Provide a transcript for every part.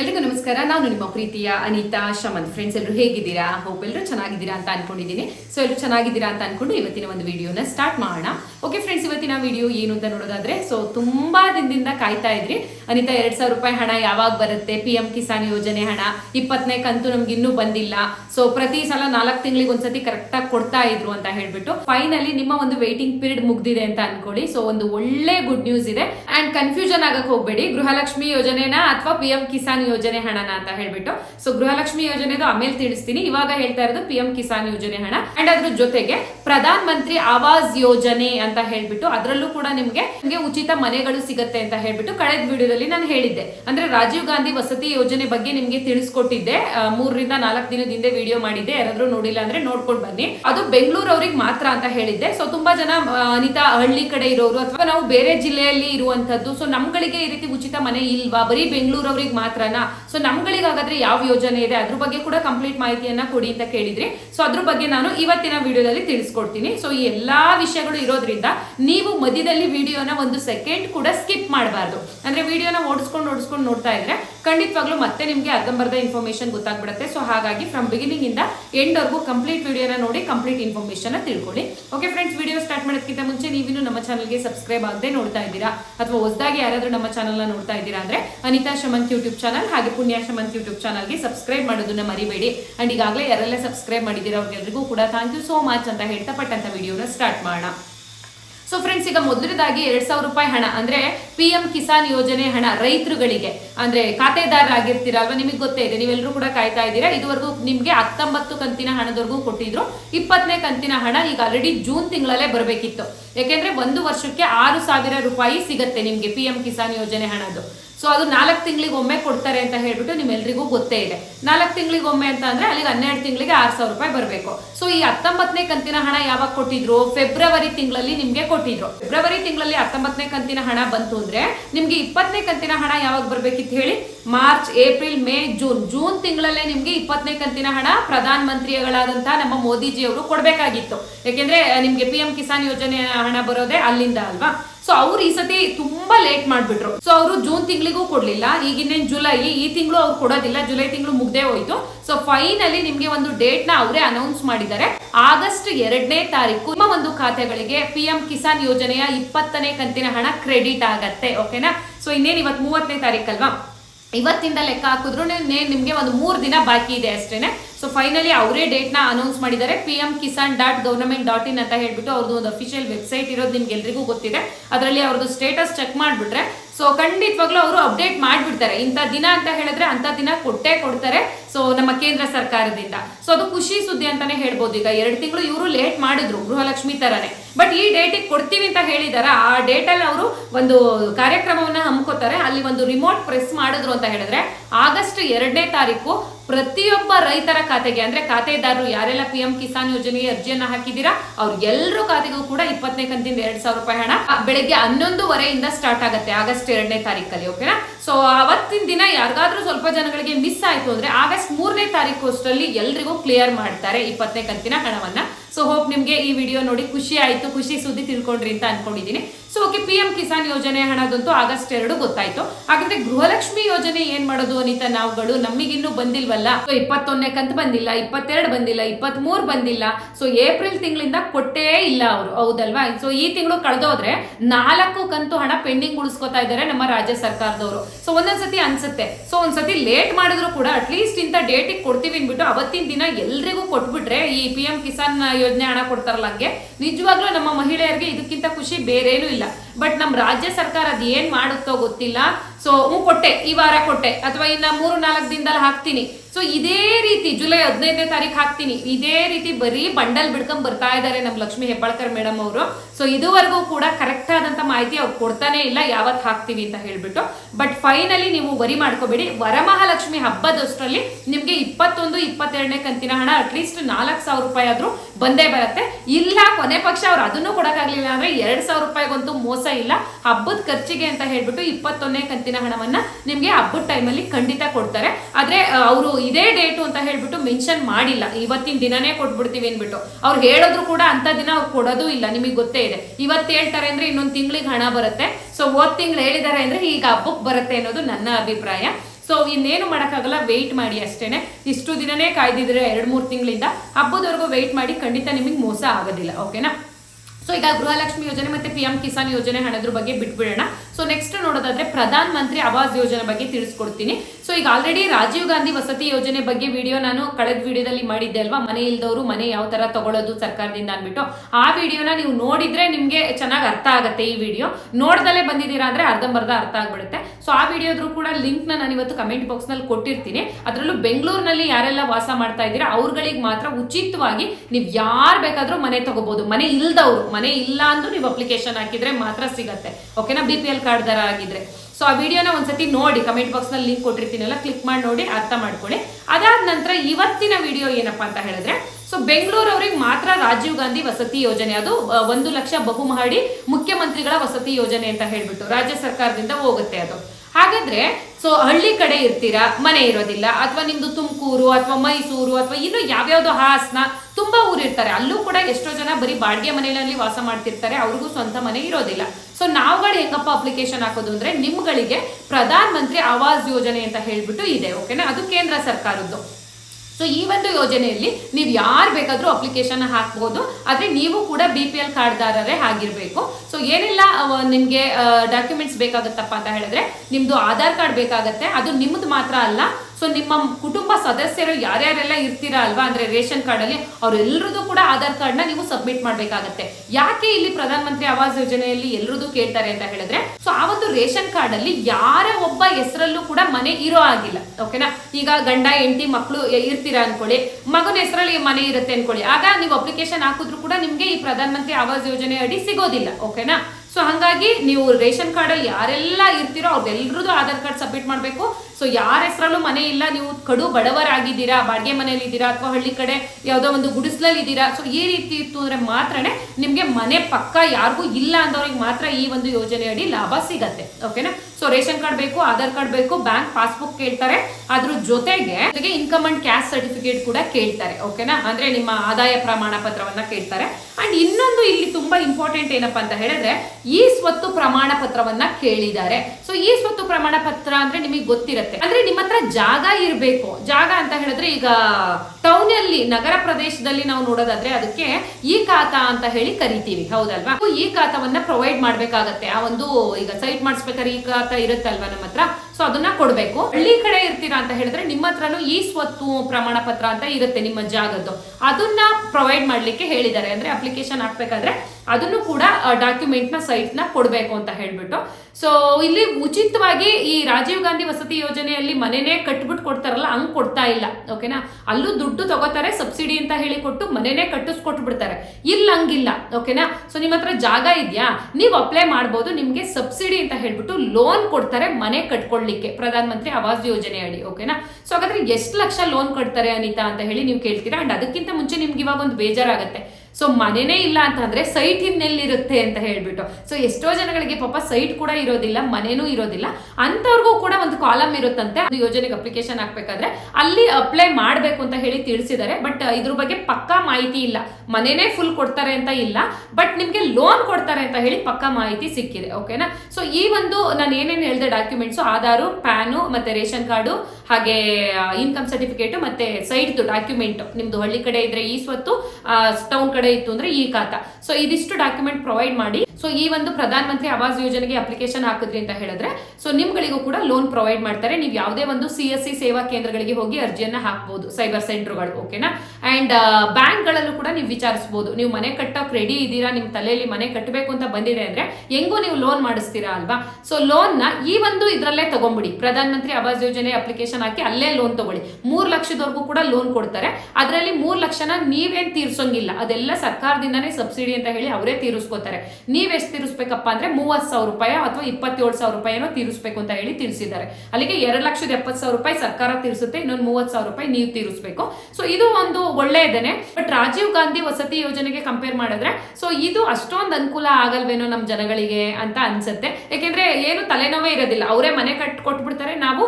ಎಲ್ರಿಗೂ ನಮಸ್ಕಾರ. ನಾನು ನಿಮ್ಮ ಪ್ರೀತಿಯ ಅನಿತಾ ಶಮನ್ ಫ್ರೆಂಡ್ಸ್ ಎಲ್ಲರೂ ಹೇಗಿದ್ದೀರಾ? ಹೋಪ್ ಎಲ್ಲರೂ ಚೆನ್ನಾಗಿದ್ದೀರಾ ಅಂತ ಅನ್ಕೊಂಡಿದ್ದೀನಿ. ಸೊ ಎಲ್ಲರೂ ಚೆನ್ನಾಗಿದ್ದೀರಾ ಅಂತ ಅನ್ಕೊಂಡು ಇವತ್ತಿನ ಒಂದು ವಿಡಿಯೋನ ಸ್ಟಾರ್ಟ್ ಮಾಡೋಣ. ಓಕೆ ಫ್ರೆಂಡ್ಸ್ ಇವತ್ತಿನ ವಿಡಿಯೋ ಏನು ಅಂತ ನೋಡೋದಾದ್ರೆ ಸೊ ತುಂಬಾ ದಿನದಿಂದ ಕಾಯ್ತಾ ಇದ್ರಿ. ಅನಿತಾ, ಎರಡ್ ಸಾವಿರ ರೂಪಾಯಿ ಹಣ ಯಾವಾಗ ಬರುತ್ತೆ? ಪಿ ಎಂ ಕಿಸಾನ್ ಯೋಜನೆ ಹಣ ಇಪ್ಪತ್ತನೇ ಕಂತು ನಮ್ಗೆ ಇನ್ನೂ ಬಂದಿಲ್ಲ. ಸೊ ಪ್ರತಿ ಸಲ ನಾಲ್ಕು ತಿಂಗಳಿಗೆ ಒಂದ್ಸತಿ ಕರೆಕ್ಟ್ ಆಗಿ ಕೊಡ್ತಾ ಇದ್ರು ಅಂತ ಹೇಳ್ಬಿಟ್ಟು ಫೈನಲಿ ನಿಮ್ಮ ಒಂದು ವೇಟಿಂಗ್ ಪೀರಿಯಡ್ ಮುಗ್ದಿದೆ ಅಂತ ಅನ್ಕೊಳ್ಳಿ. ಸೊ ಒಂದು ಒಳ್ಳೆ ಗುಡ್ ನ್ಯೂಸ್ ಇದೆ. ಅಂಡ್ ಕನ್ಫ್ಯೂಷನ್ ಆಗಕ್ ಹೋಗ್ಬೇಡಿ. ಗೃಹಲಕ್ಷ್ಮಿ ಯೋಜನೆನ ಅಥವಾ ಪಿ ಎಂ ಕಿಸಾನ್ ಯೋಜನೆ ಹಣನ ಅಂತ ಹೇಳ್ಬಿಟ್ಟು. ಸೊ ಗೃಹಲಕ್ಷ್ಮಿ ಯೋಜನೆದು ಆಮೇಲೆ ತಿಳಿಸ್ತೀನಿ. ಇವಾಗ ಹೇಳ್ತಾ ಇರೋದು ಪಿ ಎಂ ಕಿಸಾನ್ ಯೋಜನೆ ಹಣ. ಅಂಡ್ ಅದ್ರ ಜೊತೆಗೆ ಪ್ರಧಾನ ಮಂತ್ರಿ ಆವಾಸ್ ಯೋಜನೆ ಅಂತ ಹೇಳ್ಬಿಟ್ಟು ಅದರಲ್ಲೂ ಕೂಡ ನಿಮ್ಗೆ ನಿಮಗೆ ಉಚಿತ ಮನೆಗಳು ಸಿಗತ್ತೆ ಅಂತ ಹೇಳ್ಬಿಟ್ಟು ಕಳೆದ ವಿಡಿಯೋದಲ್ಲಿ ನಾನು ಹೇಳಿದ್ದೆ. ಅಂದ್ರೆ ರಾಜೀವ್ ಗಾಂಧಿ ವಸತಿ ಯೋಜನೆ ಬಗ್ಗೆ ನಿಮ್ಗೆ ತಿಳಿಸ್ಕೊಟ್ಟಿದ್ದೆ. ಮೂರರಿಂದ ನಾಲ್ಕು ದಿನದ ಹಿಂದೆ ವಿಡಿಯೋ ಮಾಡಿದ್ದೆ. ಯಾರಾದ್ರೂ ನೋಡಿಲ್ಲ ಅಂದ್ರೆ ನೋಡ್ಕೊಂಡು ಬನ್ನಿ. ಅದು ಬೆಂಗಳೂರು ಅವ್ರಿಗೆ ಮಾತ್ರ ಅಂತ ಹೇಳಿದ್ದೆ. ಸೊ ತುಂಬಾ ಜನ ಅನಿತಾ ಹಳ್ಳಿ ಕಡೆ ಇರೋರು ಅಥವಾ ನಾವು ಬೇರೆ ಜಿಲ್ಲೆಯಲ್ಲಿ ಇರುವಂತದ್ದು ಸೊ ನಮ್ಗಳಿಗೆ ಈ ರೀತಿ ಉಚಿತ ಮನೆ ಇಲ್ವಾ? ಬರೀ ಬೆಂಗಳೂರು ಅವ್ರಿಗೆ ಮಾತ್ರನಾ ಸೊ ನಮ್ಗಳಿಗಾಗಾದ್ರೆ ಯಾವ ಯೋಜನೆ ಇದೆ? ಅದ್ರ ಬಗ್ಗೆ ಕೂಡ ಕಂಪ್ಲೀಟ್ ಮಾಹಿತಿಯನ್ನ ಕೊಡಿ ಅಂತ ಕೇಳಿದ್ರಿ. ಸೊ ಅದ್ರ ಬಗ್ಗೆ ನಾನು ಇವತ್ತಿನ ವಿಡಿಯೋದಲ್ಲಿ ತಿಳಿಸ್ಕೊಡ್ತೀನಿ. ಸೊ ಈ ಎಲ್ಲಾ ವಿಷಯಗಳು ಇರೋದ್ರಿಂದ ನೀವು ಮಧ್ಯದಲ್ಲಿ ವಿಡಿಯೋನ ಒಂದು ಸೆಕೆಂಡ್ ಕೂಡ ಸ್ಕಿಪ್ ಮಾಡಬಾರ್ದು. ಅಂದ್ರೆ ವಿಡಿಯೋನ ಓಡಿಸ್ಕೊಂಡು ಓಡಿಸ್ಕೊಂಡು ನೋಡ್ತಾ ಇದ್ರೆ ಖಂಡಿತವಾಗ್ಲೂ ಮತ್ತೆ ನಿಮ್ಗೆ ಅರ್ಧಂಬರ್ಧ ಇನ್ಫಾರ್ಮೇಶನ್ ಗೊತ್ತಾಗ್ಬಿಡುತ್ತೆ. ಸೊ ಹಾಗಾಗಿ ಫ್ರಮ್ ಬಿಗಿನಿಂಗ್ ಇಂದ ಎಂಡ್ ವರ್ಗೂ ಕಂಪ್ಲೀಟ್ ವಿಡಿಯೋನ ನೋಡಿ ಕಂಪ್ಲೀಟ್ ಇನ್ಫಾರ್ಮೇಶನ್ ತಿಳ್ಕೊಳ್ಳಿ. ಓಕೆ ಫ್ರೆಂಡ್ಸ್ ವಿಡಿಯೋ ಸ್ಟಾರ್ಟ್ ಮಾಡೋದಕ್ಕಿಂತ ಮುಂಚೆ ನೀವಿನ್ನು ನಮ್ಮ ಚಾನಲ್ಗೆ ಸಬ್ಸ್ಕ್ರೈಬ್ ಆಗದೆ ನೋಡ್ತಾ ಇದ್ದೀರಾ? ಅಥವಾ ಹೊಸದಾಗಿ ಯಾರಾದ್ರೂ ನಮ್ಮ ಚಾನಲ್ನ ನೋಡ್ತಾ ಇದ್ದೀರಾ ಅಂದ್ರೆ ಅನಿತಾ ಶಮಂತ್ ಯೂಟ್ಯೂಬ್ ಚಾನಲ್ ಹಾಗೆ ಪುಣ್ಯ ಅಂತ ಯೂಟ್ಯೂಬ್ ಚಾನಲ್ಗೆ ಸಬ್ಸ್ಕ್ರೈಬ್ ಮಾಡೋದನ್ನ ಮರಿಬೇಡಿ. ಅಂಡ್ ಈಗಾಗಲೇ ಯಾರೆಲ್ಲ ಸಬ್ಸ್ಕ್ರೈಬ್ ಮಾಡಿದ್ದೀರಾ ಅವ್ರಿಗೆಲ್ರಿಗೂ ಕೂಡ ಥ್ಯಾಂಕ್ ಯು ಸೋ ಮಚ್ ಅಂತ ಹೇಳ್ತಾ ಪಟ್ಟಂತ ವಿಡಿಯೋನ ಸ್ಟಾರ್ಟ್ ಮಾಡೋಣ. ಸೊ ಫ್ರೆಂಡ್ಸ್ ಈಗ ಮೊದಲನೇದಾಗಿ ಎರಡ್ ಸಾವಿರ ರೂಪಾಯಿ ಹಣ, ಅಂದ್ರೆ ಪಿ ಎಂ ಕಿಸಾನ್ ಯೋಜನೆ ಹಣ ರೈತರುಗಳಿಗೆ. ಅಂದ್ರೆ ಖಾತೆದಾರರಾಗಿರ್ತೀರ ಅಲ್ವಾ ನಿಮಗೆ ಗೊತ್ತೇ ಇದೆ ನೀವೆಲ್ಲರೂ ಕೂಡ ಕಾಯ್ತಾ ಇದ್ದೀರಾ? ಇದುವರೆಗೂ ನಿಮಗೆ ಹತ್ತೊಂಬತ್ತು ಕಂತಿನ ಹಣದವರೆಗೂ ಕೊಟ್ಟಿದ್ರು. ಇಪ್ಪತ್ತನೇ ಕಂತಿನ ಹಣ ಈಗ ಆಲ್ರೆಡಿ ಜೂನ್ ತಿಂಗಳಲ್ಲೇ ಬರಬೇಕಿತ್ತು. ಯಾಕೆಂದ್ರೆ ಒಂದು ವರ್ಷಕ್ಕೆ ಆರು ಸಾವಿರ ರೂಪಾಯಿ ಸಿಗತ್ತೆ ನಿಮ್ಗೆ ಪಿ ಕಿಸಾನ್ ಯೋಜನೆ ಹಣದ್ದು. ಸೊ ಅದು ನಾಲ್ಕು ತಿಂಗಳಿಗೆ ಒಮ್ಮೆ ಕೊಡ್ತಾರೆ ಅಂತ ಹೇಳ್ಬಿಟ್ಟು ನಿಮ್ಮೆಲ್ರಿಗೂ ಗೊತ್ತೇ ಇದೆ. ನಾಲ್ಕು ತಿಂಗಳಿಗೆ ಒಮ್ಮೆ ಅಂತ ಅಂದ್ರೆ ಅಲ್ಲಿಗೆ ಹನ್ನೆರಡು ತಿಂಗಳಿಗೆ ಆರು ಸಾವಿರ ರೂಪಾಯಿ ಬರಬೇಕು. ಸೊ ಈ ಹತ್ತೊಂಬತ್ತನೇ ಕಂತಿನ ಹಣ ಯಾವಾಗ ಕೊಟ್ಟಿದ್ರು? ಫೆಬ್ರವರಿ ತಿಂಗಳಲ್ಲಿ ನಿಮಗೆ ಕೊಟ್ಟಿದ್ರು. ಫೆಬ್ರವರಿ ತಿಂಗಳಲ್ಲಿ ಹತ್ತೊಂಬತ್ತನೇ ಕಂತಿನ ಹಣ ಬಂತು ಅಂದ್ರೆ ನಿಮ್ಗೆ ಇಪ್ಪತ್ತನೇ ಕಂತಿನ ಹಣ ಯಾವಾಗ ಬರ್ಬೇಕಿತ್ತು ಹೇಳಿ? March, April, May, June. June ತಿಂಗಳಲ್ಲೇ ನಿಮಗೆ ಇಪ್ಪತ್ತನೇ ಕಂತಿನ ಹಣ ಪ್ರಧಾನ ಮಂತ್ರಿಗಳಾದಂತಹ ನಮ್ಮ ಮೋದಿಜಿ ಅವರು ಕೊಡಬೇಕಾಗಿತ್ತು. ಯಾಕೆಂದ್ರೆ ನಿಮಗೆ ನಿಮ್ಗೆ ಪಿ ಎಂ ಕಿಸಾನ್ ಯೋಜನೆ ಹಣ ಬರೋದೇ ಅಲ್ಲಿಂದ ಅಲ್ವಾ? ಸೊ ಅವ್ರು ಈ ಸತಿ ತುಂಬಾ ಲೇಟ್ ಮಾಡ್ಬಿಟ್ರು. ಸೊ ಅವರು ಜೂನ್ ತಿಂಗಳಿಗೂ ಕೊಡ್ಲಿಲ್ಲ. ಈಗಿನೇನು ಜುಲೈ ಈ ತಿಂಗಳು ಅವ್ರು ಕೊಡೋದಿಲ್ಲ. ಜುಲೈ ತಿಂಗಳು ಮುಗ್ದೇ ಹೋಯ್ತು. ಸೊ ಫೈನಲಿ ನಿಮ್ಗೆ ಒಂದು ಡೇಟ್ನ ಅವರೇ ಅನೌನ್ಸ್ ಮಾಡಿದ್ದಾರೆ. ಆಗಸ್ಟ್ ಎರಡನೇ ತಾರೀಕು ನಿಮ್ಮ ಒಂದು ಖಾತೆಗಳಿಗೆ ಪಿ ಎಂ ಕಿಸಾನ್ ಯೋಜನೆಯ ಇಪ್ಪತ್ತನೇ ಕಂತಿನ ಹಣ ಕ್ರೆಡಿಟ್ ಆಗತ್ತೆ. ಓಕೆನಾ ಸೊ ಇನ್ನೇನು ಇವತ್ ಮೂವತ್ತನೇ ತಾರೀಕಲ್ವಾ? ಇವತ್ತಿಂದ ಲೆಕ್ಕ ಹಾಕಿದ್ರು ನಿಮಗೆ ಒಂದು ಮೂರು ದಿನ ಬಾಕಿ ಇದೆ ಅಷ್ಟೇನೆ. ಸೊ ಫೈನಲಿ ಅವರೇ ಡೇಟ್ನ ಅನೌನ್ಸ್ ಮಾಡಿದ್ದಾರೆ. P M Kisan dot government dot in ಅಂತ ಹೇಳ್ಬಿಟ್ಟು ಅವ್ರದ್ದು ಒಂದು ಅಫಿಷಿಯಲ್ ವೆಬ್ಸೈಟ್ ಇರೋದು ನಿಮ್ಗೆ ಎಲ್ರಿಗೂ ಗೊತ್ತಿದೆ. ಅದರಲ್ಲಿ ಅವ್ರದ್ದು ಸ್ಟೇಟಸ್ ಚೆಕ್ ಮಾಡಿಬಿಟ್ರೆ ಸೊ ಖಂಡಿತವಾಗ್ಲೂ ಅವರು ಅಪ್ಡೇಟ್ ಮಾಡಿಬಿಡ್ತಾರೆ. ಇಂಥ ದಿನ ಅಂತ ಹೇಳಿದ್ರೆ ಅಂಥ ದಿನ ಕೊಟ್ಟೇ ಕೊಡ್ತಾರೆ ಸೊ ನಮ್ಮ ಕೇಂದ್ರ ಸರ್ಕಾರದಿಂದ. ಸೊ ಅದು ಖುಷಿ ಸುದ್ದಿ ಅಂತಾನೆ ಹೇಳ್ಬೋದು. ಈಗ ಎರಡು ತಿಂಗಳು ಇವರು ಲೇಟ್ ಮಾಡಿದ್ರು ಗೃಹಲಕ್ಷ್ಮಿ ತರನೇ. ಬಟ್ ಈ ಡೇಟಿಗೆ ಕೊಡ್ತೀವಿ ಅಂತ ಹೇಳಿದಾರೆ, ಆ ಡೇಟಲ್ಲಿ ಅವರು ಒಂದು ಕಾರ್ಯಕ್ರಮವನ್ನು ಹಮ್ಕೋತಾರೆ ಅಲ್ಲಿ ಒಂದು ರಿಮೋಟ್ ಪ್ರೆಸ್ ಮಾಡಿದ್ರು ಅಂತ ಹೇಳಿದ್ರೆ, ಆಗಸ್ಟ್ ಎರಡನೇ ತಾರೀಕು ಪ್ರತಿಯೊಬ್ಬ ರೈತರ ಖಾತೆಗೆ, ಅಂದ್ರೆ ಖಾತೆದಾರರು ಯಾರೆಲ್ಲ ಪಿ ಎಂ ಕಿಸಾನ್ ಯೋಜನೆಗೆ ಅರ್ಜಿಯನ್ನ ಹಾಕಿದ್ದೀರಾ ಎಲ್ಲರೂ ಖಾತೆಗೂ ಕೂಡ ಇಪ್ಪತ್ತನೇ ಕಂತಿಂದ ಎರಡ್ ಸಾವಿರ ರೂಪಾಯಿ ಹಣ ಬೆಳಿಗ್ಗೆ ಬೆಳಗ್ಗೆ ಹನ್ನೊಂದುವರೆಯಿಂದ ಸ್ಟಾರ್ಟ್ ಆಗುತ್ತೆ ಆಗಸ್ಟ್ ಎರಡನೇ ತಾರೀಕಲ್ಲಿ ಓಕೆನಾ ಸೊ ಅವತ್ತಿನ ದಿನ ಯಾರಿಗಾದ್ರೂ ಸ್ವಲ್ಪ ಜನಗಳಿಗೆ ಮಿಸ್ ಆಯ್ತು ಅಂದ್ರೆ ಆಗಸ್ಟ್ ಮೂರನೇ ತಾರೀಕು ಅಷ್ಟರಲ್ಲಿ ಎಲ್ರಿಗೂ ಕ್ಲಿಯರ್ ಮಾಡ್ತಾರೆ ಇಪ್ಪತ್ತನೇ ಕಂತಿನ ಹಣವನ್ನ. ಸೊ ಹೋಪ್ ನಿಮಗೆ ಈ ವಿಡಿಯೋ ನೋಡಿ ಖುಷಿ ಆಯ್ತು ಖುಷಿ ಸುದ್ದಿ ತಿಳ್ಕೊಂಡ್ರಿ ಅಂತ ಅನ್ಕೊಂಡಿದೀನಿ. So okay P M Kisan ಯೋಜನೆ ಹಣದಂತೂ ಆಗಸ್ಟ್ ಎರಡು ಗೊತ್ತಾಯ್ತು. ಹಾಗಾದ್ರೆ ಗೃಹಲಕ್ಷ್ಮಿ ಯೋಜನೆ ಏನ್ ಮಾಡೋದು ಅನಿತಾ ನಾವುಗಳು? ನಮಗಿನ್ನೂ ಬಂದಿಲ್ವಲ್ಲ? ಸೊ ಇಪ್ಪತ್ತೊಂದನೇ ಕಂತು ಬಂದಿಲ್ಲ, ಇಪ್ಪತ್ತೆರಡು ಬಂದಿಲ್ಲ ಇಪ್ಪತ್ತ್ ಮೂರ್ ಬಂದಿಲ್ಲ. ಸೊ ಏಪ್ರಿಲ್ ತಿಂಗಳಿಂದ ಕೊಟ್ಟೇ ಇಲ್ಲ ಅವರು. ಹೌದಲ್ವಾ? ಸೊ ಈ ತಿಂಗಳು ಕಳೆದೋದ್ರೆ ನಾಲ್ಕು ಕಂತು ಹಣ ಪೆಂಡಿಂಗ್ ಉಳಿಸ್ಕೊತಾ ಇದ್ದಾರೆ ನಮ್ಮ ರಾಜ್ಯ ಸರ್ಕಾರದವರು. ಸೊ ಒಂದೊಂದ್ಸತಿ ಅನ್ಸುತ್ತೆ. ಸೊ ಒಂದ್ಸತಿ ಲೇಟ್ ಮಾಡಿದ್ರು ಕೂಡ ಅಟ್ಲೀಸ್ಟ್ ಇಂಥ ಡೇಟಿಗೆ ಕೊಡ್ತೀವಿ ಅಂದ್ಬಿಟ್ಟು ಅವತ್ತಿನ ದಿನ ಎಲ್ರಿಗೂ ಕೊಟ್ಬಿಟ್ರೆ ಈ ಪಿ ಎಂ ಕಿಸಾನ್ ಯೋಜನೆ ಹಣ ಕೊಡ್ತಾರಲ್ಲ ಹಂಗೆ, ನಿಜವಾಗ್ಲೂ ನಮ್ಮ ಮಹಿಳೆಯರಿಗೆ ಇದಕ್ಕಿಂತ ಖುಷಿ ಬೇರೇನೂ ಇಲ್ಲ. ಬಟ್ ನಮ್ಮ ರಾಜ್ಯ ಸರ್ಕಾರ ಅದ್ ಏನ್ ಮಾಡುತ್ತೋ ಗೊತ್ತಿಲ್ಲ. ಸೊ ಹ್ಞೂ ಕೊಟ್ಟೆ, ಈ ವಾರ ಕೊಟ್ಟೆ, ಅಥವಾ ಇನ್ನ ಮೂರು ನಾಲ್ಕು ದಿನದಲ್ಲಿ ಹಾಕ್ತೀನಿ. ಸೊ ಇದೇ ರೀತಿ ಜುಲೈ ಹದಿನೈದನೇ ತಾರೀಕು ಹಾಕ್ತೀನಿ. ಇದೇ ರೀತಿ ಬರೀ ಬಂಡಲ್ ಬಿಡ್ಕೊಂಡ್ ಬರ್ತಾ ಇದ್ದಾರೆ ನಮ್ಮ ಲಕ್ಷ್ಮಿ ಹೆಬ್ಬಾಳ್ಕರ್ ಮೇಡಮ್ ಅವರು. ಸೊ ಇದುವರೆಗೂ ಕೂಡ ಕರೆಕ್ಟ್ ಆದಂತ ಮಾಹಿತಿ ಅವ್ರು ಕೊಡ್ತಾನೆ ಇಲ್ಲ, ಯಾವತ್ ಹಾಕ್ತೀವಿ ಅಂತ ಹೇಳ್ಬಿಟ್ಟು. ಬಟ್ ಫೈನಲಿ ನೀವು ವರಿ ಮಾಡ್ಕೋಬೇಡಿ. ವರಮಹಾಲಕ್ಷ್ಮಿ ಹಬ್ಬದಷ್ಟರಲ್ಲಿ ನಿಮ್ಗೆ ಇಪ್ಪತ್ತೊಂದು, ಇಪ್ಪತ್ತೆರಡನೇ ಕಂತಿನ ಹಣ ಅಟ್ಲೀಸ್ಟ್ ನಾಲ್ಕು ಸಾವಿರ ರೂಪಾಯಿ ಆದ್ರೂ ಬಂದೇ ಬರುತ್ತೆ. ಇಲ್ಲ, ಕೊನೆ ಪಕ್ಷ ಅವ್ರು ಅದನ್ನು ಕೊಡಕ್ಕಾಗ್ಲಿಲ್ಲ ಅಂದ್ರೆ ಎರಡ್ ಸಾವಿರ ರೂಪಾಯಿಗಂತೂ ಮೋಸ ಇಲ್ಲ. ಹಬ್ಬದ ಖರ್ಚಿಗೆ ಅಂತ ಹೇಳ್ಬಿಟ್ಟು ಇಪ್ಪತ್ತೊಂದನೇ ಕಂತಿನ ಹಣವನ್ನ ನಿಮ್ಗೆ ಹಬ್ಬದ ಟೈಮಲ್ಲಿ ಖಂಡಿತ ಕೊಡ್ತಾರೆ. ಆದ್ರೆ ಅವರು ಇದೇ ಡೇಟು ಅಂತ ಹೇಳ್ಬಿಟ್ಟು ಮೆನ್ಷನ್ ಮಾಡಿಲ್ಲ. ಇವತ್ತಿನ ದಿನನೇ ಕೊಟ್ಬಿಡ್ತೀವಿ ಅಂದ್ಬಿಟ್ಟು. ಅವ್ರು ಹೇಳಿದ್ರು ಕೂಡ ಅಂತ ದಿನ ಅವ್ರು ಕೊಡೋದು ಇಲ್ಲ, ನಿಮಗೆ ಗೊತ್ತೇ ಇದೆ. ಇವತ್ತು ಹೇಳ್ತಾರೆ ಅಂದ್ರೆ ಇನ್ನೊಂದು ತಿಂಗಳಿಗೆ ಹಣ ಬರುತ್ತೆ. ಸೊ ಹೋದ ತಿಂಗಳು ಹೇಳಿದ್ದಾರೆ ಅಂದ್ರೆ ಈಗ ಹಬ್ಬಕ್ಕೆ ಬರುತ್ತೆ ಅನ್ನೋದು ನನ್ನ ಅಭಿಪ್ರಾಯ. ಸೊ ಇನ್ನೇನು ಮಾಡೋಕ್ಕಾಗಲ್ಲ ವೆಯ್ಟ್ ಮಾಡಿ ಅಷ್ಟೇನೆ. ಇಷ್ಟು ದಿನನೇ ಕಾಯ್ದಿದ್ರೆ ಎರಡು ಮೂರು ತಿಂಗಳಿಂದ ಹಬ್ಬದವರೆಗೂ ವೆಯ್ಟ್ ಮಾಡಿ ಖಂಡಿತ ನಿಮಗೆ ಮೋಸ ಆಗೋದಿಲ್ಲ ಓಕೆನಾ ಸೊ ಈಗ ಗೃಹಲಕ್ಷ್ಮಿ ಯೋಜನೆ ಮತ್ತೆ ಪಿ ಎಂ ಕಿಸಾನ್ ಯೋಜನೆ ಹಣದ್ರ ಬಗ್ಗೆ ಬಿಟ್ಬಿಡೋಣ. ಸೊ ನೆಕ್ಸ್ಟ್ ನೋಡೋದಾದ್ರೆ ಪ್ರಧಾನ ಮಂತ್ರಿ ಆವಾಸ್ ಯೋಜನೆ ಬಗ್ಗೆ ತಿಳಿಸ್ಕೊಡ್ತೀನಿ. ಸೊ ಈಗ ಆಲ್ರೆಡಿ ರಾಜೀವ್ ಗಾಂಧಿ ವಸತಿ ಯೋಜನೆ ಬಗ್ಗೆ ವಿಡಿಯೋ ನಾನು ಕಳೆದ ವಿಡಿಯೋದಲ್ಲಿ ಮಾಡಿದ್ದೆ ಅಲ್ವಾ? ಮನೆ ಇಲ್ದವರು ಮನೆ ಯಾವ ತರ ತಗೊಳ್ಳೋದು ಸರ್ಕಾರದಿಂದ ಅಂದ್ಬಿಟ್ಟು. ಆ ವಿಡಿಯೋನ ನೀವು ನೋಡಿದ್ರೆ ನಿಮ್ಗೆ ಚೆನ್ನಾಗಿ ಅರ್ಥ ಆಗುತ್ತೆ ಈ ವಿಡಿಯೋ ನೋಡ್ದಲ್ಲೇ ಬಂದಿದ್ದೀರಾ ಅಂದ್ರೆ ಅರ್ಧಂಬರ್ಧ ಅರ್ಥ ಆಗ್ಬಿಡುತ್ತೆ. ಸೊ ಆ ವಿಡಿಯೋದ್ರು ಕೂಡ ಲಿಂಕ್ನ ನಾನು ಇವತ್ತು ಕಮೆಂಟ್ ಬಾಕ್ಸ್ನಲ್ಲಿ ಕೊಟ್ಟಿರ್ತೀನಿ. ಅದರಲ್ಲೂ ಬೆಂಗಳೂರಿನಲ್ಲಿ ಯಾರೆಲ್ಲ ವಾಸ ಮಾಡ್ತಾ ಇದ್ದೀರಾ, ಅವ್ರಗಳಿಗೆ ಮಾತ್ರ ಉಚಿತವಾಗಿ ನೀವು ಯಾರು ಬೇಕಾದ್ರೂ ಮನೆ ತಗೋಬಹುದು ಮನೆ ಇಲ್ದವ್ರು, ಮನೆ ಇಲ್ಲ ಅಂದ್ರೂ ನೀವು ಅಪ್ಲಿಕೇಶನ್ ಹಾಕಿದ್ರೆ ಮಾತ್ರ ಸಿಗತ್ತೆ. ಓಕೆನಾ ಬಿ ಪಿ ಎಲ್ ಕಾರ್ಡ್ ದರ ಆಗಿದ್ರೆ. ಸೊ ಆ ವಿಡಿಯೋನ ಒಂದ್ಸತಿ ನೋಡಿ ಕಮೆಂಟ್ ಬಾಕ್ಸ್ನಲ್ಲಿ ಲಿಂಕ್ ಕೊಟ್ಟಿರ್ತೀನಲ್ಲ ಕ್ಲಿಕ್ ಮಾಡಿ ನೋಡಿ, ಅರ್ಥ ಮಾಡ್ಕೊಳ್ಳಿ. ಅದಾದ ನಂತರ ಇವತ್ತಿನ ವಿಡಿಯೋ ಏನಪ್ಪಾ ಅಂತ ಹೇಳಿದ್ರೆ ಸೊ ಬೆಂಗಳೂರವ್ರಿಗೆ ಮಾತ್ರ ರಾಜೀವ್ ಗಾಂಧಿ ವಸತಿ ಯೋಜನೆ. ಅದು ಒಂದು ಲಕ್ಷ ಬಹುಮಹಡಿ ಮುಖ್ಯಮಂತ್ರಿಗಳ ವಸತಿ ಯೋಜನೆ ಅಂತ ಹೇಳ್ಬಿಟ್ಟು, ರಾಜ್ಯ ಸರ್ಕಾರದಿಂದ ಹೋಗುತ್ತೆ ಅದು. ಹಾಗಾದ್ರೆ ಸೊ ಹಳ್ಳಿ ಕಡೆ ಇರ್ತೀರಾ? ಮನೆ ಇರೋದಿಲ್ಲ. ಅಥವಾ ನಿಮ್ದು ತುಮಕೂರು, ಅಥವಾ ಮೈಸೂರು, ಅಥವಾ ಇನ್ನು ಯಾವ್ಯಾವ್ದೋ ಹಾಸನ, ತುಂಬಾ ಊರು ಇರ್ತಾರೆ. ಅಲ್ಲೂ ಕೂಡ ಎಷ್ಟೋ ಜನ ಬರೀ ಬಾಡಿಗೆ ಮನೆಯಲ್ಲಿ ವಾಸ ಮಾಡ್ತಿರ್ತಾರೆ. ಅವ್ರಿಗೂ ಸ್ವಂತ ಮನೆ ಇರೋದಿಲ್ಲ. ಸೊ ನಾವುಗಳು ಹೆಂಗಪ್ಪ ಅಪ್ಲಿಕೇಶನ್ ಹಾಕೋದು ಅಂದ್ರೆ ನಿಮ್ಗಳಿಗೆ ಪ್ರಧಾನ ಮಂತ್ರಿ ಆವಾಸ್ ಯೋಜನೆ ಅಂತ ಹೇಳ್ಬಿಟ್ಟು ಇದೆ ಓಕೆನಾ ಅದು ಕೇಂದ್ರ ಸರ್ಕಾರದ್ದು. ಸೊ ಈ ಒಂದು ಯೋಜನೆಯಲ್ಲಿ ನೀವು ಯಾರು ಬೇಕಾದರೂ ಅಪ್ಲಿಕೇಶನ್ ಹಾಕ್ಬೋದು. ಆದರೆ ನೀವು ಕೂಡ ಬಿ ಪಿ ಎಲ್ ಕಾರ್ಡ್ದಾರರೇ ಆಗಿರಬೇಕು. ಸೊ ಏನೆಲ್ಲ ನಿಮಗೆ ಡಾಕ್ಯುಮೆಂಟ್ಸ್ ಬೇಕಾಗುತ್ತಪ್ಪ ಅಂತ ಹೇಳಿದ್ರೆ ನಿಮ್ಮದು ಆಧಾರ್ ಕಾರ್ಡ್ ಬೇಕಾಗುತ್ತೆ. ಅದು ನಿಮ್ಮದು ಮಾತ್ರ ಅಲ್ಲ ಸೊ ನಿಮ್ಮ ಕುಟುಂಬ ಸದಸ್ಯರು ಯಾರ್ಯಾರೆಲ್ಲ ಇರ್ತೀರಾ ಅಲ್ವಾ? ಅಂದ್ರೆ ರೇಷನ್ ಕಾರ್ಡ್ ಅಲ್ಲಿ ಅವರೆಲ್ಲರದು ಕೂಡ ಆಧಾರ್ ಕಾರ್ಡ್ನ ನೀವು ಸಬ್ಮಿಟ್ ಮಾಡ್ಬೇಕಾಗತ್ತೆ. ಯಾಕೆ ಇಲ್ಲಿ ಪ್ರಧಾನ ಮಂತ್ರಿ ಆವಾಸ್ ಯೋಜನೆಯಲ್ಲಿ ಎಲ್ಲರದು ಕೇಳ್ತಾರೆ ಅಂತ ಹೇಳಿದ್ರೆ, ಸೊ, ಆ ಒಂದು ರೇಷನ್ ಕಾರ್ಡ್ ಅಲ್ಲಿ ಯಾರ ಒಬ್ಬ ಹೆಸರಲ್ಲೂ ಕೂಡ ಮನೆ ಇರೋ ಆಗಿಲ್ಲ. ಓಕೆನಾ? ಈಗ ಗಂಡ, ಹೆಂಡತಿ ಮಕ್ಕಳು ಇರ್ತೀರಾ ಅನ್ಕೊಳ್ಳಿ. ಮಗನ ಹೆಸರಲ್ಲಿ ಮನೆ ಇರುತ್ತೆ ಅನ್ಕೊಳ್ಳಿ. ಆಗ ನೀವು ಅಪ್ಲಿಕೇಶನ್ ಹಾಕಿದ್ರು ಕೂಡ ನಿಮ್ಗೆ ಈ ಪ್ರಧಾನ ಮಂತ್ರಿ ಆವಾಸ್ ಯೋಜನೆ ಅಡಿ ಸಿಗೋದಿಲ್ಲ. ಓಕೆನಾ? ಸೊ ಹಾಗಾಗಿ ನೀವು ರೇಷನ್ ಕಾರ್ಡ್ ಅಲ್ಲಿ ಯಾರೆಲ್ಲ ಇರ್ತೀರೋ ಅವ್ರದ್ದೆಲ್ಲರದ್ದು ಆಧಾರ್ ಕಾರ್ಡ್ ಸಬ್ಮಿಟ್ ಮಾಡಬೇಕು. ಸೊ ಯಾರ ಹೆಸರಲ್ಲೂ ಮನೆ ಇಲ್ಲ, ನೀವು ಕಡು ಬಡವರಾಗಿದ್ದೀರಾ, ಬಾಡಿಗೆ ಮನೇಲಿ ಇದ್ದೀರಾ ಅಥವಾ ಹಳ್ಳಿ ಕಡೆ ಯಾವುದೋ ಒಂದು ಗುಡಿಸ್ಲಲ್ಲಿ ಇದ್ದೀರಾ ಸೊ ಈ ರೀತಿ ಇತ್ತು ಅಂದ್ರೆ ಮಾತ್ರನೇ ನಿಮ್ಗೆ ಮನೆ ಪಕ್ಕ ಯಾರಿಗೂ ಇಲ್ಲ ಅಂದವ್ರಿಗೆ ಮಾತ್ರ ಈ ಒಂದು ಯೋಜನೆ ಅಡಿ ಲಾಭ ಸಿಗತ್ತೆ ಓಕೆನಾ ಸೊ ರೇಷನ್ ಕಾರ್ಡ್ ಬೇಕು, ಆಧಾರ್ ಕಾರ್ಡ್ ಬೇಕು, ಬ್ಯಾಂಕ್ ಪಾಸ್ಬುಕ್ ಕೇಳ್ತಾರೆ. ಅದ್ರ ಜೊತೆಗೆ ಜೊತೆಗೆ ಇನ್ಕಮ್ ಅಂಡ್ ಕ್ಯಾಶ್ ಸರ್ಟಿಫಿಕೇಟ್ ಕೂಡ ಕೇಳ್ತಾರೆ ಓಕೆನಾ ಅಂದ್ರೆ ನಿಮ್ಮ ಆದಾಯ ಪ್ರಮಾಣ ಪತ್ರವನ್ನ ಕೇಳ್ತಾರೆ. ಅಂಡ್ ಇನ್ನೊಂದು ಇಲ್ಲಿ ತುಂಬಾ ಇಂಪಾರ್ಟೆಂಟ್ ಏನಪ್ಪಾ ಅಂತ ಹೇಳಿದ್ರೆ, ಈ ಸ್ವತ್ತು ಪ್ರಮಾಣ ಪತ್ರವನ್ನ ಕೇಳಿದ್ದಾರೆ. ಸೊ ಈ ಸ್ವತ್ತು ಪ್ರಮಾಣ ಪತ್ರ ಅಂದ್ರೆ ನಿಮಗೆ ಗೊತ್ತಿರತ್ತೆ. ಅಂದ್ರೆ ನಿಮ್ಮ ಹತ್ರ ಜಾಗ ಇರಬೇಕು. ಜಾಗ ಅಂತ ಹೇಳಿದ್ರೆ ಈಗ ಟೌನ್ ಅಲ್ಲಿ ನಗರ ಪ್ರದೇಶದಲ್ಲಿ ನಾವು ನೋಡೋದಾದ್ರೆ ಅದಕ್ಕೆ ಈ ಖಾತ ಅಂತ ಹೇಳಿ ಕರಿತೀವಿ, ಹೌದಲ್ವಾ? ಈ ಖಾತವನ್ನ ಪ್ರೊವೈಡ್ ಮಾಡ್ಬೇಕಾಗತ್ತೆ. ಆ ಒಂದು ಈಗ ಸೈಟ್ ಮಾಡಿಸ್ಬೇಕಾದ್ರೆ ಈ ಖಾತಾ ಇರುತ್ತಲ್ವಾ ನಮ್ಮ ಹತ್ರ? ಸೊ ಅದನ್ನ ಕೊಡ್ಬೇಕು. ಹಳ್ಳಿ ಕಡೆ ಇರ್ತೀರಾ ಅಂತ ಹೇಳಿದ್ರೆ ನಿಮ್ಮ ಹತ್ರನು ಈ ಸ್ವತ್ತು ಪ್ರಮಾಣ ಪತ್ರ ಅಂತ ಇರುತ್ತೆ ನಿಮ್ಮ ಜಾಗದ್ದು. ಅದನ್ನ ಪ್ರೊವೈಡ್ ಮಾಡ್ಲಿಕ್ಕೆ ಹೇಳಿದ್ದಾರೆ. ಅಂದ್ರೆ ಅಪ್ಲಿಕೇಶನ್ ಹಾಕ್ಬೇಕಾದ್ರೆ ಅದನ್ನು ಕೂಡ ಡಾಕ್ಯುಮೆಂಟ್ನ ಸೈಟ್ನ ಕೊಡ್ಬೇಕು ಅಂತ ಹೇಳ್ಬಿಟ್ಟು. ಸೊ ಇಲ್ಲಿ ಉಚಿತವಾಗಿ ಈ ರಾಜೀವ್ ಗಾಂಧಿ ವಸತಿ ಯೋಜನೆಯಲ್ಲಿ ಮನೆನೇ ಕಟ್ಬಿಟ್ಟು ಕೊಡ್ತಾರಲ್ಲ, ಹಂಗ್ ಕೊಡ್ತಾ ಇಲ್ಲ. ಓಕೆನಾ ಅಲ್ಲೂ ದುಡ್ಡು ತಗೋತಾರೆ, ಸಬ್ಸಿಡಿ ಅಂತ ಹೇಳಿ ಕೊಟ್ಟು ಮನೆನೇ ಕಟ್ಟಿಸ್ಕೊಟ್ಬಿಡ್ತಾರೆ. ಇಲ್ಲ, ಹಂಗಿಲ್ಲ. ಓಕೆನಾ ಸೊ ನಿಮ್ಮ ಹತ್ರ ಜಾಗ ಇದೆಯಾ? ನೀವು ಅಪ್ಲೈ ಮಾಡ್ಬೋದು, ನಿಮ್ಗೆ ಸಬ್ಸಿಡಿ ಅಂತ ಹೇಳ್ಬಿಟ್ಟು ಲೋನ್ ಕೊಡ್ತಾರೆ, ಮನೆ ಕಟ್ಕೊಳ್ಲಿಕ್ಕೆ ಪ್ರಧಾನ ಮಂತ್ರಿ ಆವಾಸ್ ಯೋಜನೆ ಅಡಿ ಓಕೆನಾ ಸೊ ಹಾಗಾದ್ರೆ ಎಷ್ಟು ಲಕ್ಷ ಲೋನ್ ಕೊಡ್ತಾರೆ ಅನಿತಾ ಅಂತ ಹೇಳಿ ನೀವು ಕೇಳ್ತೀರಾ? ಅಂಡ್ ಅದಕ್ಕಿಂತ ಮುಂಚೆ ನಿಮ್ಗೆ ಇವಾಗ ಒಂದು ಬೇಜಾರಾಗತ್ತೆ. ಸೊ ಮನೆನೇ ಇಲ್ಲ ಅಂತಂದ್ರೆ ಸೈಟ್ ಇನ್ನೆಲ್ಲಿರುತ್ತೆ ಅಂತ ಹೇಳ್ಬಿಟ್ಟು. ಸೊ ಎಷ್ಟೋ ಜನಗಳಿಗೆ ಪಾಪ ಸೈಟ್ ಕೂಡ ಇರೋದಿಲ್ಲ, ಮನೆನೂ ಇರೋದಿಲ್ಲ. ಅಂತವ್ರಿಗೂ ಕೂಡ ಒಂದು ಕಾಲಮ್ ಇರುತ್ತಂತೆ. ಅದು ಯೋಜನೆಗೆ ಅಪ್ಲಿಕೇಶನ್ ಹಾಕ್ಬೇಕಾದ್ರೆ ಅಲ್ಲಿ ಅಪ್ಲೈ ಮಾಡಬೇಕು ಅಂತ ಹೇಳಿ ತಿಳಿಸಿದ್ದಾರೆ. ಬಟ್ ಇದ್ರ ಬಗ್ಗೆ ಪಕ್ಕಾ ಮಾಹಿತಿ ಇಲ್ಲ. ಮನೆನೇ ಫುಲ್ ಕೊಡ್ತಾರೆ ಅಂತ ಇಲ್ಲ. ಬಟ್ ನಿಮ್ಗೆ ಲೋನ್ ಕೊಡ್ತಾರೆ ಅಂತ ಹೇಳಿ ಪಕ್ಕಾ ಮಾಹಿತಿ ಸಿಕ್ಕಿದೆ. ಓಕೆನಾ ಸೊ ಈ ಒಂದು ನಾನು ಏನೇನು ಹೇಳಿದೆ ಡಾಕ್ಯುಮೆಂಟ್ಸ್ ಆಧಾರು ಪ್ಯಾನು ಮತ್ತೆ ರೇಷನ್ ಕಾರ್ಡು, ಹಾಗೆ ಇನ್ಕಮ್ ಸರ್ಟಿಫಿಕೇಟ್ ಮತ್ತೆ ಸೈಟ್ದು ಡಾಕ್ಯುಮೆಂಟ್ ನಿಮ್ದು ಹಳ್ಳಿ ಕಡೆ ಇದ್ರೆ ಈ ಸ್ವತ್ತು ಟೌನ್ ಕಡೆ ಇತ್ತು ಅಂದ್ರೆ ಈ ಖಾತಾ. ಸೊ ಇದಿಷ್ಟು ಡಾಕ್ಯುಮೆಂಟ್ ಪ್ರೊವೈಡ್ ಮಾಡಿ ಸೊ ಈ ಒಂದು ಪ್ರಧಾನ ಮಂತ್ರಿ ಆವಾಸ್ ಯೋಜನೆಗೆ ಅಪ್ಲಿಕೇಶನ್ ಹಾಕಿದ್ರಿ ಅಂತ ಹೇಳಿದ್ರೆ ಸೊ ನಿಮ್ಗಳಿಗೂ ಕೂಡ ಲೋನ್ ಪ್ರೊವೈಡ್ ಮಾಡ್ತಾರೆ. ನೀವು ಯಾವುದೇ ಒಂದು ಸಿ ಎಸ್ ಸಿ ಸೇವಾ ಕೇಂದ್ರಗಳಿಗೆ ಹೋಗಿ ಅರ್ಜಿಯನ್ನ ಹಾಕ್ಬೋದು ಸೈಬರ್ ಸೆಂಟರ್ಗಳು ಓಕೆನಾ ಅಂಡ್ ಬ್ಯಾಂಕ್ಗಳಲ್ಲೂ ಕೂಡ ನೀವು ವಿಚಾರಿಸಬಹುದು ನೀವು ಮನೆ ಕಟ್ಟೋಕ್ ರೆಡಿ ಇದ್ದೀರಾ, ನಿಮ್ ತಲೆಯಲ್ಲಿ ಮನೆ ಕಟ್ಟಬೇಕು ಅಂತ ಬಂದಿದೆ ಅಂದ್ರೆ, ಹೆಂಗೂ ನೀವು ಲೋನ್ ಮಾಡಿಸ್ತೀರಾ ಅಲ್ವಾ? ಸೊ ಲೋನ್ನ ಈ ಒಂದು ಇದ್ರಲ್ಲೇ ತಗೊಂಬಿಡಿ. ಪ್ರಧಾನ ಮಂತ್ರಿ ಆವಾಸ್ ಯೋಜನೆ ಅಪ್ಲಿಕೇಶನ್ ಹಾಕಿ ಅಲ್ಲೇ ಲೋನ್ ತಗೊಳ್ಳಿ. ಮೂರ್ ಲಕ್ಷದವರೆಗೂ ಕೂಡ ಲೋನ್ ಕೊಡ್ತಾರೆ. ಅದರಲ್ಲಿ ಮೂರ್ ಲಕ್ಷನ ನೀವೇನ್ ತೀರ್ಸೋಂಗಿಲ್ಲ. ಅದೆಲ್ಲ ಸರ್ಕಾರದಿಂದನೇ ಸಬ್ಸಿಡಿ ಅಂತ ಹೇಳಿ ಅವರೇ ತೀರಿಸ್ಕೋತಾರೆ. ನೀವ್ ಎಷ್ಟು ತೀರಿಸ್ಬೇಕಪ್ಪ ಅಂದ್ರೆ ಮೂವತ್ ಸಾವಿರ ರೂಪಾಯಿ ಅಥವಾ ಇಪ್ಪತ್ತೇಳು ಸಾವಿರ ರೂಪಾಯಿನೋ ತೀರಿಸ್ಬೇಕು ಅಂತ ಹೇಳಿ ತಿಳಿಸಿದ್ದಾರೆ ಅಲ್ಲಿಗೆ ಎರಡ್ ಲಕ್ಷದ ಎಪ್ಪತ್ತು ಸಾವಿರ ರೂಪಾಯಿ ಸರ್ಕಾರ ತೀರಿಸುತ್ತೆ, ಇನ್ನೊಂದು ಮೂವತ್ ಸಾವಿರ ರೂಪಾಯಿ ನೀವು ತೀರಿಸ್ಬೇಕು. ಸೊ ಇದು ಒಂದು ಒಳ್ಳೆಯದೇನೆ. ಬಟ್ ರಾಜೀವ್ ಗಾಂಧಿ ವಸತಿ ಯೋಜನೆಗೆ ಕಂಪೇರ್ ಮಾಡಿದ್ರೆ ಸೊ ಇದು ಅಷ್ಟೊಂದು ಅನುಕೂಲ ಆಗಲ್ವೇನೋ ನಮ್ಮ ಜನಗಳಿಗೆ ಅಂತ ಅನ್ಸುತ್ತೆ. ಯಾಕೆಂದ್ರೆ ಏನು ತಲೆನೋವೇ ಇರೋದಿಲ್ಲ. ಅವರೇ ಮನೆ ಕಟ್ ಕೊಟ್ಬಿಡ್ತಾರೆ ನಾವು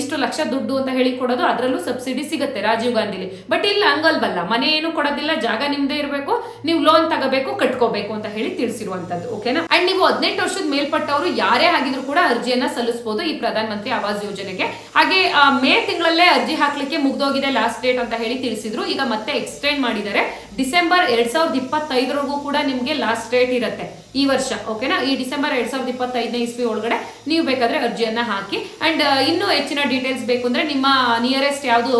ಇಷ್ಟು ಲಕ್ಷ ದುಡ್ಡು ಅಂತ ಹೇಳಿ ಕೊಡೋದು ಅದರಲ್ಲೂ ಸಬ್ಸಿಡಿ ಸಿಗುತ್ತೆ ರಾಜೀವ್ ಗಾಂಧಿಲಿ. ಬಟ್ ಇಲ್ಲ, ಹಂಗಲ್ವಲ್ಲ. ಮನೆ ಏನು ಕೊಡೋದಿಲ್ಲ, ಜಾಗ ನಿಮ್ದೇ ಇರಬೇಕು. ನೀವು ಲೋನ್ ತಗೋಬೇಕು, ಕಟ್ಕೋಬೇಕು ಅಂತ ಹೇಳಿ ತಿಳಿಸಿರುವಂತದ್ದು ಓಕೆನಾ ಅಂಡ್ ನೀವು ಹದಿನೆಂಟು ವರ್ಷದ ಮೇಲ್ಪಟ್ಟವರು ಯಾರೇ ಆಗಿದ್ರು ಕೂಡ ಅರ್ಜಿಯನ್ನ ಸಲ್ಲಿಸಬಹುದು ಈ ಪ್ರಧಾನ ಮಂತ್ರಿ ಆವಾಸ್ ಯೋಜನೆಗೆ. ಹಾಗೆ ಮೇ ತಿಂಗಳಲ್ಲೇ ಅರ್ಜಿ ಹಾಕ್ಲಿಕ್ಕೆ ಮುಗ್ದೋಗಿದೆ ಲಾಸ್ಟ್ ಡೇಟ್ ಅಂತ ಹೇಳಿ ತಿಳಿಸಿದ್ರು. ಈಗ ಮತ್ತೆ ಎಕ್ಸ್ಟೆಂಡ್ ಮಾಡಿದ್ದಾರೆ. ಡಿಸೆಂಬರ್ ಎರಡ್ ಸಾವಿರದ ಇಪ್ಪತ್ತೈದರವರೆಗೂ ಕೂಡ ನಿಮಗೆ ಲಾಸ್ಟ್ ಡೇಟ್ ಇರುತ್ತೆ ಈ ವರ್ಷ ಓಕೆನಾ ಈ ಡಿಸೆಂಬರ್ ಎರಡ್ ಸಾವಿರದ ಇಪ್ಪತ್ತೈದನೇ ಇಸ್ವಿ ಒಳಗಡೆ ನೀವು ಬೇಕಾದ್ರೆ ಅರ್ಜಿಯನ್ನು ಹಾಕಿ ಅಂಡ್ ಇನ್ನೂ ಹೆಚ್ಚಿನ ಡೀಟೇಲ್ಸ್ ಬೇಕು ಅಂದ್ರೆ ನಿಮ್ಮ ನಿಯರೆಸ್ಟ್ ಯಾವುದು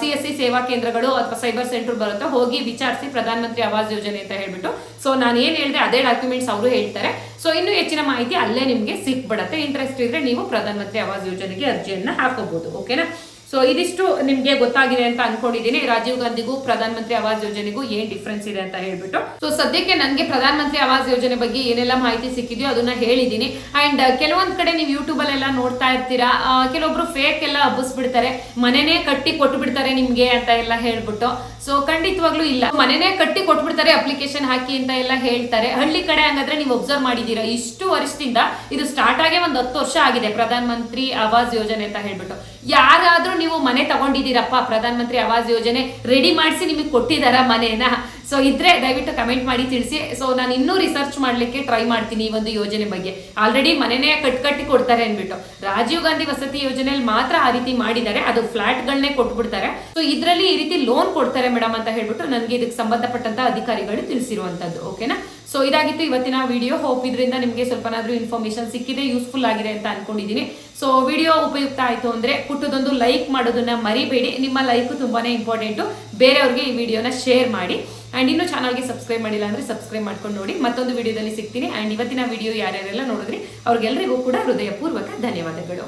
ಸಿ ಎಸ್ ಸಿ ಸೇವಾ ಕೇಂದ್ರಗಳು ಅಥವಾ ಸೈಬರ್ ಸೆಂಟರ್ ಬರುತ್ತೋ ಹೋಗಿ ವಿಚಾರಿಸಿ ಪ್ರಧಾನಮಂತ್ರಿ ಆವಾಸ್ ಯೋಜನೆ ಅಂತ ಹೇಳ್ಬಿಟ್ಟು. ಸೊ ನಾನು ಏನು ಹೇಳಿದೆ ಅದೇ ಡಾಕ್ಯುಮೆಂಟ್ಸ್ ಅವರು ಹೇಳ್ತಾರೆ. ಸೊ ಇನ್ನೂ ಹೆಚ್ಚಿನ ಮಾಹಿತಿ ಅಲ್ಲೇ ನಿಮಗೆ ಸಿಕ್ಬಿಡತ್ತೆ. ಇಂಟ್ರೆಸ್ಟ್ ಇದ್ರೆ ನೀವು ಪ್ರಧಾನಮಂತ್ರಿ ಆವಾಸ್ ಯೋಜನೆಗೆ ಅರ್ಜಿಯನ್ನು ಹಾಕೋಬಹುದು ಓಕೆನಾ ಸೊ ಇದಿಷ್ಟು ನಿಮ್ಗೆ ಗೊತ್ತಾಗಿದೆ ಅಂತ ಅನ್ಕೊಂಡಿದ್ದೀನಿ. ರಾಜೀವ್ ಗಾಂಧಿಗೂ ಪ್ರಧಾನ ಮಂತ್ರಿ ಆವಾಸ್ ಯೋಜನೆಗೂ ಏನ್ ಡಿಫ್ರೆನ್ಸ್ ಇದೆ ಅಂತ ಹೇಳ್ಬಿಟ್ಟು. ಸೊ ಸದ್ಯಕ್ಕೆ ನನಗೆ ಪ್ರಧಾನ ಮಂತ್ರಿ ಆವಾಸ್ ಯೋಜನೆ ಬಗ್ಗೆ ಏನೆಲ್ಲ ಮಾಹಿತಿ ಸಿಕ್ಕಿದೆಯೋ ಅದನ್ನ ಹೇಳಿದ್ದೀನಿ. ಅಂಡ್ ಕೆಲವೊಂದ್ ಕಡೆ ನೀವು ಯೂಟ್ಯೂಬ್ ಅಲ್ಲೆಲ್ಲ ನೋಡ್ತಾ ಇರ್ತೀರಾ. ಕೆಲವೊಬ್ರು ಫೇಕ್ ಎಲ್ಲ ಹಬ್ಬಿಸ್ಬಿಡ್ತಾರೆ. ಮನೆನೇ ಕಟ್ಟಿ ಕೊಟ್ಟು ಬಿಡ್ತಾರೆ ನಿಮ್ಗೆ ಅಂತ ಎಲ್ಲ ಹೇಳ್ಬಿಟ್ಟು. ಸೊ ಖಂಡಿತವಾಗ್ಲೂ ಇಲ್ಲ. ಮನೆನೇ ಕಟ್ಟಿ ಕೊಟ್ಬಿಡ್ತಾರೆ ಅಪ್ಲಿಕೇಶನ್ ಹಾಕಿ ಅಂತ ಎಲ್ಲ ಹೇಳ್ತಾರೆ. ಹಳ್ಳಿ ಕಡೆ ಹಂಗಾದ್ರೆ ನೀವು ಒಬ್ಸರ್ವ್ ಮಾಡಿದೀರಾ ಇಷ್ಟು ವರ್ಷದಿಂದ ಇದು ಸ್ಟಾರ್ಟ್ ಆಗೇ ಒಂದು ಹತ್ತು ವರ್ಷ ಆಗಿದೆ. ಪ್ರಧಾನ ಮಂತ್ರಿ ಆವಾಸ್ ಯೋಜನೆ ಅಂತ ಹೇಳ್ಬಿಟ್ಟು. ಯಾರಾದ್ರೂ ನೀವು ಮನೆ ತಗೊಂಡಿದ್ದೀರಪ್ಪ? ಪ್ರಧಾನ ಮಂತ್ರಿ ಆವಾಸ್ ಯೋಜನೆ ರೆಡಿ ಮಾಡಿಸಿ ನಿಮಗೆ ಕೊಟ್ಟಿದಾರ ಮನೆನ? ಸೊ ಇದ್ರೆ ದಯವಿಟ್ಟು ಕಮೆಂಟ್ ಮಾಡಿ ತಿಳಿಸಿ. ಸೊ ನಾನು ಇನ್ನೂ ರಿಸರ್ಚ್ ಮಾಡ್ಲಿಕ್ಕೆ ಟ್ರೈ ಮಾಡ್ತೀನಿ ಈ ಒಂದು ಯೋಜನೆ ಬಗ್ಗೆ. ಆಲ್ರೆಡಿ ಮನೆನೇ ಕಟ್ ಕಟ್ಟಿ ಕೊಡ್ತಾರೆ ಅನ್ಬಿಟ್ಟು ರಾಜೀವ್ ಗಾಂಧಿ ವಸತಿ ಯೋಜನೆಯಲ್ಲಿ ಮಾತ್ರ ಆ ರೀತಿ ಮಾಡಿದ್ದಾರೆ. ಅದು ಫ್ಲಾಟ್ಗಳನ್ನೇ ಕೊಟ್ಬಿಡ್ತಾರೆ. ಸೊ ಇದರಲ್ಲಿ ಈ ರೀತಿ ಲೋನ್ ಕೊಡ್ತಾರೆ ಮೇಡಮ್ ಅಂತ ಹೇಳ್ಬಿಟ್ಟು ನನಗೆ ಇದಕ್ಕೆ ಸಂಬಂಧಪಟ್ಟಂತ ಅಧಿಕಾರಿಗಳು ತಿಳಿಸಿರುವಂತದ್ದು. ಓಕೆನಾ ಸೊ ಇದಾಗಿತ್ತು ಇವತ್ತಿನ ವಿಡಿಯೋ ಹೋಪ್ ಇದರಿಂದ ನಿಮಗೆ ಸ್ವಲ್ಪನಾದರೂ ಇನ್ಫಾರ್ಮೇಶನ್ ಸಿಕ್ಕಿದೆ ಯೂಸ್ಫುಲ್ ಆಗಿದೆ ಅಂತ ಅನ್ಕೊಂಡಿದ್ದೀನಿ ಸೊ ವಿಡಿಯೋ ಉಪಯುಕ್ತ ಆಯಿತು ಅಂದರೆ ಪುಟ್ಟದೊಂದು ಲೈಕ್ ಮಾಡೋದನ್ನ ಮರಿಬೇಡಿ. ನಿಮ್ಮ ಲೈಕ್ ತುಂಬಾನೇ ಇಂಪಾರ್ಟೆಂಟು ಬೇರೆಯವ್ರಿಗೆ ಈ ವಿಡಿಯೋನ ಶೇರ್ ಮಾಡಿ. ಅಂಡ್ ಇನ್ನೂ ಚಾನಲ್ಗೆ ಸಬ್ಸ್ಕ್ರೈಬ್ ಮಾಡಿಲ್ಲ ಅಂದ್ರೆ ಸಬ್ಸ್ಕ್ರೈಬ್ ಮಾಡ್ಕೊಂಡು ನೋಡಿ. ಮತ್ತೊಂದು ವಿಡಿಯೋದಲ್ಲಿ ಸಿಗ್ತೀನಿ. ಆ್ಯಂಡ್ ಇವತ್ತಿನ ವಿಡಿಯೋ ಯಾರ್ಯಾರೆಲ್ಲ ನೋಡಿದ್ರಿ ಅವ್ರಿಗೆಲ್ಲರಿಗೂ ಕೂಡ ಹೃದಯಪೂರ್ವಕ ಧನ್ಯವಾದಗಳು.